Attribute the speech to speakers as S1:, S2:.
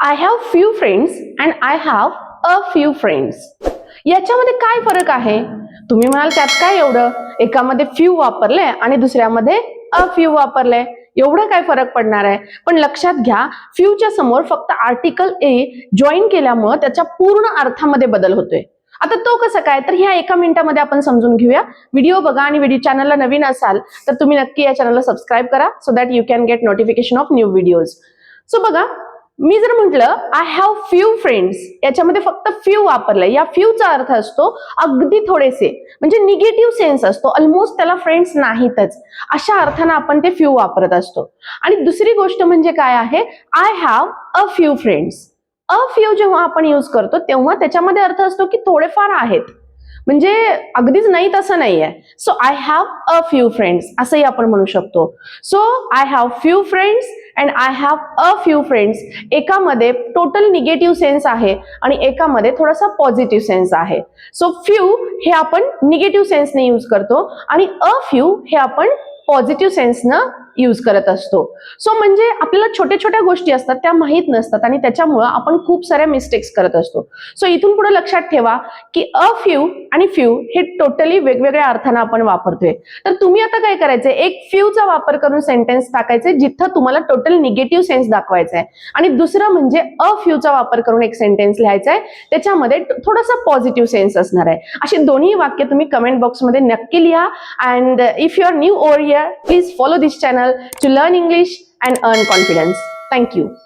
S1: I have few friends and I have a few friends याच्यामध्ये काय फरक आहे? तुम्ही म्हणाल त्यात काय एवढं? एकामध्ये फ्यू वापरले आणि दुसऱ्यामध्ये अ फ्यू वापरले. एवढं काय फरक पडणार आहे? पण लक्षात घ्या फ्यूच्या समोर फक्त आर्टिकल ए जॉईन केल्यामुळं त्याच्या पूर्ण अर्थामध्ये बदल होतोय. आता तो कसं काय? तर ह्या एका मिनिटामध्ये आपण समजून घेऊया. व्हिडिओ बघा आणि व्हिडिओ चॅनलला नवीन असाल तर तुम्ही नक्की या चॅनलला सबस्क्राईब करा so that you can get notification of new videos so बघा मी जर म्हटलं आय हॅव फ्यू फ्रेंड्स याच्यामध्ये फक्त फ्यू वापरलाय. या फ्यूचा अर्थ असतो अगदी थोडेसे. म्हणजे निगेटिव्ह सेन्स असतो. ऑलमोस्ट त्याला फ्रेंड्स नाहीतच. अशा अर्थानं आपण ते फ्यू वापरत असतो. आणि दुसरी गोष्ट म्हणजे काय आहे? I have a few friends a few जेव्हा आपण यूज करतो तेव्हा त्याच्यामध्ये अर्थ असतो की थोडेफार आहेत. म्हणजे अगदीच नाही तसं नाहीये. So I have a few friends असंही आपण म्हणू शकतो. So I have few friends and I have a few friends एकामध्ये टोटल निगेटिव्ह सेन्स आहे आणि एकामध्ये थोडासा पॉझिटिव्ह सेन्स आहे. सो फ्यू हे आपण निगेटिव्ह सेन्सने यूज करतो आणि अ फ्यू हे आपण पॉझिटिव्ह सेन्सनं यूज करत असतो. सो म्हणजे आपल्याला छोट्या छोट्या गोष्टी असतात त्या माहीत नसतात आणि त्याच्यामुळं आपण खूप साऱ्या मिस्टेक्स करत असतो. सो इथून पुढे लक्षात ठेवा की अ फ्यू आणि फ्यू हे टोटली वेगवेगळ्या अर्थानं आपण वापरतोय. तर तुम्ही आता काय करायचंय? एक फ्यूचा वापर करून सेंटेन्स टाकायचे जिथं तुम्हाला टोटल निगेटिव्ह सेन्स दाखवायचा आहे आणि दुसरं म्हणजे अ फ्यूचा वापर करून एक सेंटेन्स लिहायचा आहे त्याच्यामध्ये थोडासा पॉझिटिव्ह सेन्स असणार आहे. अशी दोन्ही वाक्य तुम्ही कमेंट बॉक्समध्ये नक्की लिहा. And if you are new or here please follow this channel to learn English and earn confidence. Thank you.